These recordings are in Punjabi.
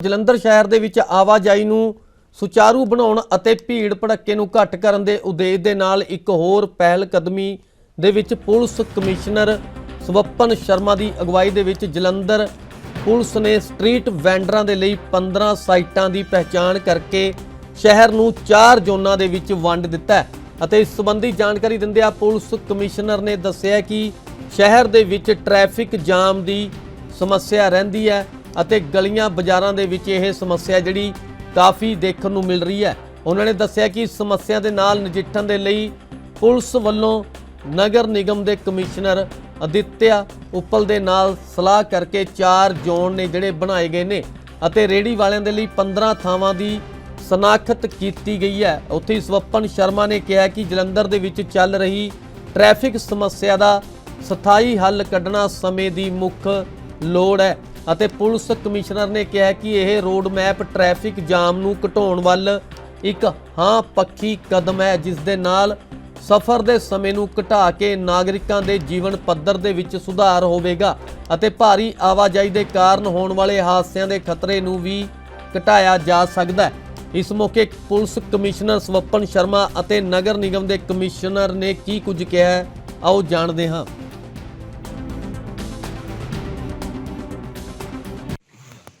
ਜਲੰਧਰ ਸ਼ਹਿਰ ਦੇ ਵਿੱਚ ਆਵਾਜਾਈ ਨੂੰ ਸੁਚਾਰੂ ਬਣਾਉਣ ਅਤੇ ਭੀੜ ਭੜੱਕੇ ਨੂੰ ਘੱਟ ਕਰਨ ਦੇ ਉਦੇਸ਼ ਦੇ ਨਾਲ ਇੱਕ ਹੋਰ ਪਹਿਲ ਕਦਮੀ ਦੇ ਵਿੱਚ ਪੁਲਿਸ ਕਮਿਸ਼ਨਰ ਸਵਪਨ ਸ਼ਰਮਾ ਦੀ ਅਗਵਾਈ ਦੇ ਵਿੱਚ ਜਲੰਧਰ ਪੁਲਿਸ ਨੇ ਸਟਰੀਟ ਵੈਂਡਰਾਂ ਦੇ ਲਈ 15 ਸਾਈਟਾਂ ਦੀ ਪਹਿਚਾਣ ਕਰਕੇ ਸ਼ਹਿਰ ਨੂੰ 4 ਜ਼ੋਨਾਂ ਦੇ ਵਿੱਚ ਵੰਡ ਦਿੱਤਾ ਅਤੇ ਇਸ ਸੰਬੰਧੀ ਜਾਣਕਾਰੀ ਦਿੰਦਿਆਂ ਪੁਲਿਸ ਕਮਿਸ਼ਨਰ ਨੇ ਦੱਸਿਆ ਕਿ ਸ਼ਹਿਰ ਦੇ ਵਿੱਚ ਟ੍ਰੈਫਿਕ ਜਾਮ ਦੀ ਸਮੱਸਿਆ ਰਹਿੰਦੀ ਹੈ। ਅਤੇ ਗਲੀਆਂ ਬਾਜ਼ਾਰਾਂ ਦੇ ਵਿੱਚ ਇਹ ਸਮੱਸਿਆ ਜਿਹੜੀ ਕਾਫੀ ਦੇਖਣ ਨੂੰ ਮਿਲ ਰਹੀ ਹੈ। ਉਹਨਾਂ ਨੇ ਦੱਸਿਆ ਕਿ ਇਸ ਸਮੱਸਿਆ ਦੇ ਨਾਲ ਨਜਿੱਠਣ ਦੇ ਲਈ ਪੁਲਿਸ ਵੱਲੋਂ ਨਗਰ ਨਿਗਮ ਦੇ ਕਮਿਸ਼ਨਰ ਅਦਿੱਤਿਆ ਉੱਪਲ ਦੇ ਨਾਲ ਸਲਾਹ ਕਰਕੇ ਚਾਰ ਜ਼ੋਨ ਨੇ ਜਿਹੜੇ ਬਣਾਏ ਗਏ ਨੇ ਅਤੇ ਰੇੜੀ ਵਾਲਿਆਂ ਦੇ ਲਈ 15 ਥਾਵਾਂ ਦੀ ਸਨਾਖਤ ਕੀਤੀ ਗਈ ਹੈ। ਉੱਥੇ ਹੀ ਸਵਪਨ ਸ਼ਰਮਾ ਨੇ ਕਿਹਾ ਕਿ ਜਲੰਧਰ ਦੇ ਵਿੱਚ ਚੱਲ ਰਹੀ ਟ੍ਰੈਫਿਕ ਸਮੱਸਿਆ ਦਾ ਸਥਾਈ ਹੱਲ ਕੱਢਣਾ ਸਮੇਂ ਦੀ ਮੁੱਖ ਲੋੜ ਹੈ। ਅਤੇ ਪੁਲਿਸ ਕਮਿਸ਼ਨਰ ਨੇ ਕਿਹਾ ਕਿ ਇਹ ਰੋਡ ਮੈਪ ਟ੍ਰੈਫਿਕ ਜਾਮ ਨੂੰ ਘਟਾਉਣ ਵੱਲ ਇੱਕ ਹਾਂ ਪੱਖੀ ਕਦਮ ਹੈ, ਜਿਸ ਦੇ ਨਾਲ ਸਫ਼ਰ ਦੇ ਸਮੇਂ ਨੂੰ ਘਟਾ ਕੇ ਨਾਗਰਿਕਾਂ ਦੇ ਜੀਵਨ ਪੱਧਰ ਦੇ ਵਿੱਚ ਸੁਧਾਰ ਹੋਵੇਗਾ ਅਤੇ ਭਾਰੀ ਆਵਾਜਾਈ ਦੇ ਕਾਰਨ ਹੋਣ ਵਾਲੇ ਹਾਦਸਿਆਂ ਦੇ ਖਤਰੇ ਨੂੰ ਵੀ ਘਟਾਇਆ ਜਾ ਸਕਦਾ ਹੈ। ਇਸ ਮੌਕੇ ਪੁਲਿਸ ਕਮਿਸ਼ਨਰ ਸਵਪਨ ਸ਼ਰਮਾ ਅਤੇ ਨਗਰ ਨਿਗਮ ਦੇ ਕਮਿਸ਼ਨਰ ਨੇ ਕੀ ਕੁਝ ਕਿਹਾ ਆਓ ਜਾਣਦੇ ਹਾਂ।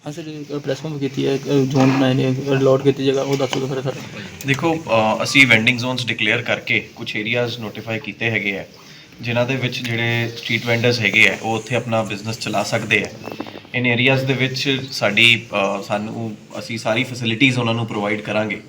ਹਾਂ ਸਰ ਕੀਤੀ ਹੈ ਜ਼ੋਨ ਬਣਾਏ ਨੇ ਅਲਾਟ ਕੀਤੀ ਜਗ੍ਹਾ ਉਹ ਦੱਸੋ ਫਿਰ ਸਰ ਦੇਖੋ ਅ, ਅਸੀਂ ਵੈਂਡਿੰਗ ਜ਼ੋਨਸ ਡਿਕਲੇਅਰ ਕਰਕੇ ਕੁਝ ਏਰੀਆਜ਼ ਨੋਟੀਫਾਈ ਕੀਤੇ ਹੈਗੇ ਆ ਜਿਨ੍ਹਾਂ ਦੇ ਵਿੱਚ ਜਿਹੜੇ ਸਟਰੀਟ ਵੈਂਡਰਸ ਹੈਗੇ ਆ ਉਹ ਉੱਥੇ ਆਪਣਾ ਬਿਜ਼ਨਸ ਚਲਾ ਸਕਦੇ ਆ। ਇਨ ਏਰੀਆਜ਼ ਦੇ ਵਿੱਚ ਸਾਡੀ ਅ, ਸਾਨੂੰ ਅਸੀਂ ਸਾਰੀ ਫੈਸਿਲਿਟੀਆਂ ਉਹਨਾਂ ਨੂੰ ਪ੍ਰੋਵਾਈਡ ਕਰਾਂਗੇ।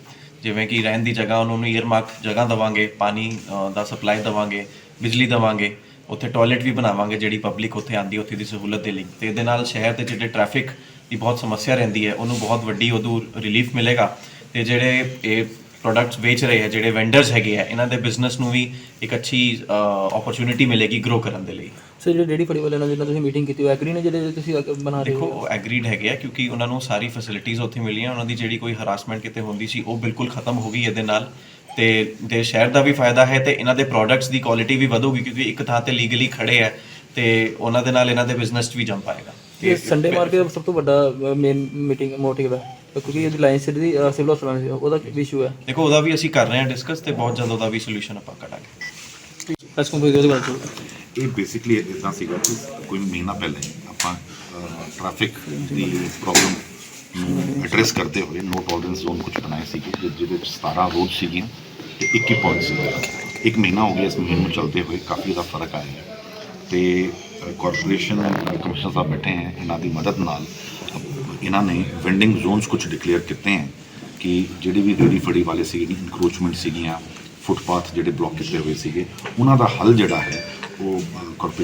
ਜਿਵੇਂ ਕਿ ਰਹਿਣ ਦੀ ਜਗ੍ਹਾ ਉਹਨਾਂ ਨੂੰ ਈਅਰਮਾਰਕ ਜਗ੍ਹਾ ਦਵਾਂਗੇ ਪਾਣੀ ਅ, ਦਾ ਸਪਲਾਈ ਦਵਾਂਗੇ ਬਿਜਲੀ ਦਵਾਂਗੇ ਉੱਥੇ ਟਾਇਲਟ ਵੀ ਬਣਾਵਾਂਗੇ ਜਿਹੜੀ ਪਬਲਿਕ ਉੱਥੇ ਆਂਦੀ ਉੱਥੇ ਦੀ ਸਹੂਲਤ ਦੇ ਲਈ। ਤੇ ਇਹਦੇ ਨਾਲ ਸ਼ਹਿਰ ਦੇ ਜਿਹੜੇ ਟ੍ਰੈਫਿਕ ਦੀ ਬਹੁਤ ਸਮੱਸਿਆ ਰਹਿੰਦੀ ਹੈ ਉਹਨੂੰ ਬਹੁਤ ਵੱਡੀ ਉਦੋਂ ਰਿਲੀਫ ਮਿਲੇਗਾ। ਤੇ ਜਿਹੜੇ ਇਹ ਪ੍ਰੋਡਕਟਸ ਵੇਚ ਰਹੇ ਹੈ ਜਿਹੜੇ ਵੈਂਡਰਸ ਹੈਗੇ ਆ ਇਹਨਾਂ ਦੇ ਬਿਜ਼ਨਸ ਨੂੰ ਵੀ ਇੱਕ ਅੱਛੀ ਓਪਰਚ्युनिटी ਮਿਲੇਗੀ ਗਰੋ ਕਰਨ ਦੇ ਲਈ। ਸੋ ਜਿਹੜੇ ਡੇਡੀ ਫੜੀ ਵਾਲੇ ਨਾਲ ਜਿੰਨਾ ਤੁਸੀਂ ਮੀਟਿੰਗ ਕੀਤੀ ਹੋ ਐਗਰੀ ਨੇ ਜਿਹੜੇ ਤੁਸੀਂ ਬਣਾ ਰਹੇ ਹੋ? ਦੇਖੋ ਐਗਰੀਡ ਹੈਗੇ ਆ ਕਿਉਂਕਿ ਉਹਨਾਂ ਨੂੰ ਸਾਰੀ ਫੈਸਿਲਿਟੀਆਂ ਉੱਥੇ ਮਿਲੀਆਂ ਉਹਨਾਂ ਦੀ ਜਿਹੜੀ ਕੋਈ ਹਰਾਸਮੈਂਟ ਕਿਤੇ ਹੁੰਦੀ ਸੀ ਉਹ ਬਿਲਕੁਲ ਖਤਮ ਹੋ ਗਈ ਇਹਦੇ ਨਾਲ। ਤੇ ਦੇ ਸ਼ਹਿਰ ਦਾ ਵੀ ਫਾਇਦਾ ਹੈ ਤੇ ਇਹਨਾਂ ਦੇ ਪ੍ਰੋਡਕਟਸ ਦੀ ਕੁਆਲਿਟੀ ਵੀ ਵਧੂਗੀ ਕਿਉਂਕਿ ਇੱਕ ਥਾਂ ਤੇ ਲੀਗਲੀ ਖੜੇ ਆ ਤੇ ਉਹਨਾਂ ਦੇ ਨਾਲ ਇਹਨਾਂ ਦੇ ਬਿਜ਼ਨਸ 'ਚ ਵੀ ਜੰਪ ਆਏਗਾ। ਇਹ ਸੰਡੇ ਮਾਰਕੀਟ ਦਾ ਸਭ ਤੋਂ ਵੱਡਾ ਮੇਨ ਮੀਟਿੰਗ ਮੋਟਿਵ ਹੈ। ਕਿਉਂਕਿ ਇਹਦੀ ਲਾਈਨ ਸਿਟੀ ਦੀ ਸਿਵਲ ਹਸਪਤਾਲ ਸੀ ਉਹਦਾ ਵੀ ਇਸ਼ੂ ਹੈ। ਦੇਖੋ ਉਹਦਾ ਵੀ ਅਸੀਂ ਕਰ ਰਹੇ ਹਾਂ ਡਿਸਕਸ ਤੇ ਬਹੁਤ ਜਲਦ ਉਹਦਾ ਵੀ ਸੋਲੂਸ਼ਨ ਆਪਾਂ ਕੱਢਾਂਗੇ ਪ੍ਰੈਸ ਕਾਨਫਰੰਸ ਉਹਦੇ ਦੱਸੋ ਇਹ ਬੇਸਿਕਲੀ ਇਦਾਂ ਸੀਗਾ ਕਿ ਕੋਈ ਮਹੀਨਾ ਪਹਿਲੇ ਆਪਾਂ ਟ੍ਰੈਫਿਕ ਦੀ ਪ੍ਰੋਬਲਮ ਨੂੰ ਐਡਰੈਸ ਕਰਦੇ ਹੋਏ ਨੋ ਟੋਲਰੈਂਸ ਜ਼ੋਨ ਕੁਝ ਬਣਾਏ ਸੀਗੇ ਜਿਹਦੇ ਵਿੱਚ 17 ਰੋਡ ਸੀਗੀਆਂ ਤੇ 21 ਪੁਆਇੰਟ ਸੀਗੇ। ਇੱਕ ਮਹੀਨਾ ਹੋ ਗਿਆ ਇਸ ਮੁਹਿੰਮ ਨੂੰ ਚੱਲਦੇ ਹੋਏ ਕਾਫੀ ਦਾ ਫ਼ਰਕ ਆਇਆ। ਹੈ ਤੇ ਕਾਰਪੋਰੇਸ਼ਨ ਕਮਿਸ਼ਨਰ ਸਾਹਿਬ ਬੈਠੇ ਹੈ, ਇਹਨਾਂ ਦੀ ਮਦਦ ਨਾਲ ਇਹਨਾਂ ਨੇ ਵੈਂਡਿੰਗ ਜ਼ੋਨਸ ਕੁਝ ਡਿਕਲੇਅਰ ਕੀਤੇ ਹੈ ਕਿ ਜਿਹੜੀ ਵੀ ਰੇੜੀ ਫੜੀ ਵਾਲੇ ਸੀਗੇ ਇਨਕਰੋਚਮੈਂਟ ਸੀਗੀਆਂ ਫੁੱਟਪਾਥ ਜਿਹੜੇ ਬਲੌਕ ਕੀਤੇ ਹੋਏ ਸੀਗੇ, ਉਹਨਾਂ ਦਾ ਹੱਲ ਜਿਹੜਾ ਹੈ, ਉਹ ਕਾਰਪੋਰੇਸ਼ਨ